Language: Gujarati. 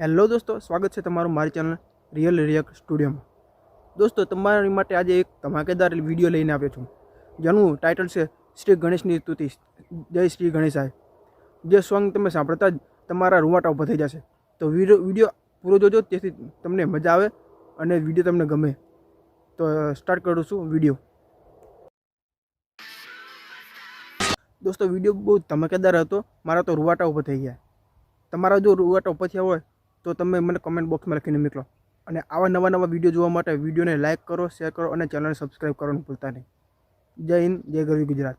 હેલો દોસ્તો, સ્વાગત છે તમારું મારી ચેનલ રિયલ રિયક સ્ટુડિયોમાં દોસ્તો, તમારી માટે આજે એક ધમાકેદાર વીડિયો લઈને આવ્યો છું. જેનું ટાઇટલ છે શ્રી ગણેશની સ્તુતિ. જય શ્રી ગણેશાય. જે સોંગ તમે સાંભળતા જ તમારા રૂવાટા ઊભા થઈ જશે. તો વીડિયો પૂરો જોજો તેથી તમને મજા આવે અને વીડિયો તમને ગમે. તો સ્ટાર્ટ કરું છું વીડિયો દોસ્તો વીડિયો બહુ ધમાકેદાર હતો. મારા તો રૂવાટા ઊભા થઈ ગયા. તમારા જો રૂવાટા ઊભા થયા હોય તો તમે મને કમેન્ટ બોક્સમાં લખીને મોકલો. અને આવા નવા નવા વીડિયો જોવા માટે વિડીયોને લાઇક કરો શેર કરો અને ચેનલને સબસ્ક્રાઈબ કરવાનું ભૂલતા નહીં. જય હિન્દ, જય ગરવી ગુજરાત.